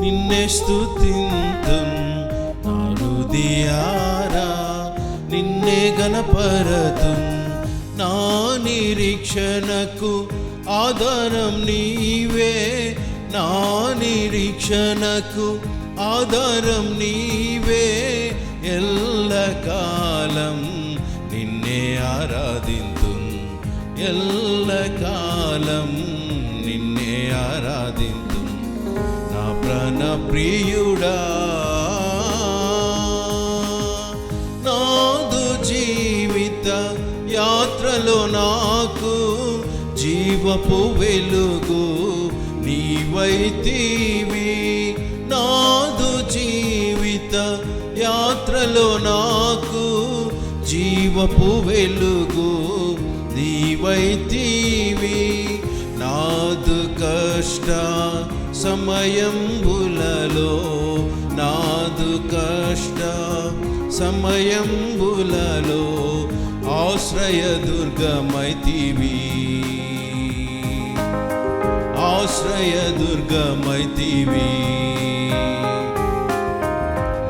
నిన్నే స్తుతింతున్ నా నిన్నే గణపరతున్ నా నిరీక్షణకు ఆధారం నీవే. నా నిరీక్షణకు ఆధారం నీవే. ఎల్లకాలం నిన్నే ఆరాధింతున్ ఎల్లకాలం నిన్నే ఆరాధింతు. నా ప్రియుడా నాదు జీవిత యాత్రలో నాకు జీవపు వెలుగు నీవైతీవి నాదు జీవిత యాత్రలో నాకు జీవపు వెలుగు నీవైతీవి నాదు కష్ట సమయంబులలో నాదు కష్ట సమయంబులలో ఆశ్రయ దుర్గమైతివి ఆశ్రయ దుర్గమైతివి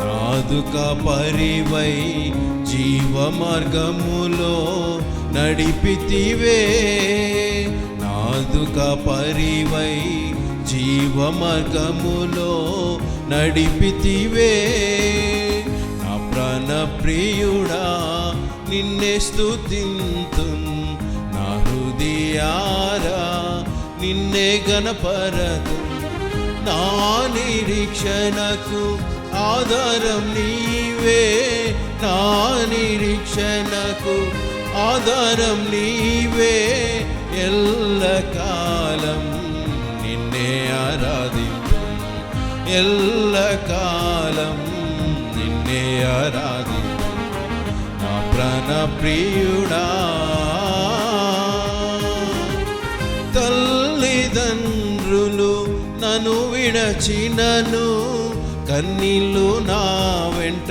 నాదుక పరివై జీవ మార్గములో నడిపితివే. నాదుక పరివై జీవ నడిపితివే. నా ప్రాణ ప్రియుడా నిన్నే స్తుతింతున్ నా హృదయారా నిన్నే గణపరదు నా నిరీక్షణకు ఆధారం నీవే. నా నిరీక్షణకు ఆధారం నీవే. ఎల్ల ఎల్లకాలం నిన్నే ఆరాధి నా ప్రాణ ప్రియుడా తల్లిదండ్రులు నన్ను విడచినను కన్నీళ్ళు నా వెంట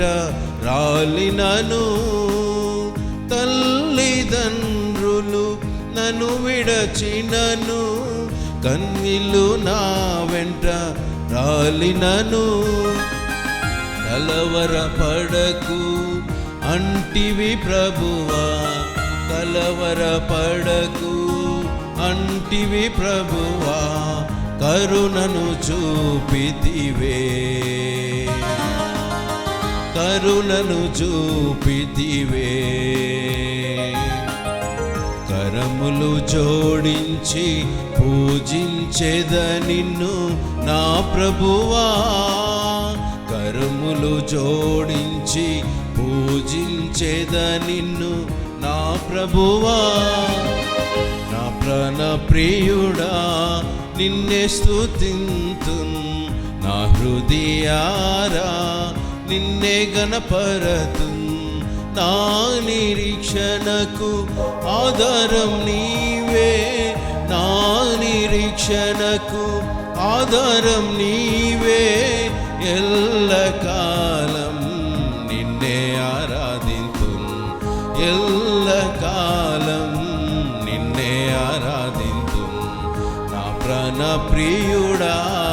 రాలినను. తల్లిదండ్రులు నన్ను విడచినను కన్నీళ్ళు నా వెంట రాలినను కలవర పడకు అంటివి ప్రభువా కలవర పడకు అంటివి ప్రభువా కరుణను చూపితివే. కరుణను చూపితివే. కరములు జోడించి పూజించేద నిన్ను నా ప్రభువా. కరములు జోడించి పూజించేద నిన్ను నా ప్రభువా. నా ప్రాణ ప్రియుడా నిన్నే స్థుతింతు నా హృదయారా నిన్నే గణపరతు నా నిరీక్షణకు ఆధారం నీవే. నిరీక్షణకు ఆధారం నీవే. ఎల్లకాలం నిన్నే ఆరాధింతు. ఎల్లకాలం నిన్నే ఆరాధింతు. నా ప్రాణ ప్రియుడా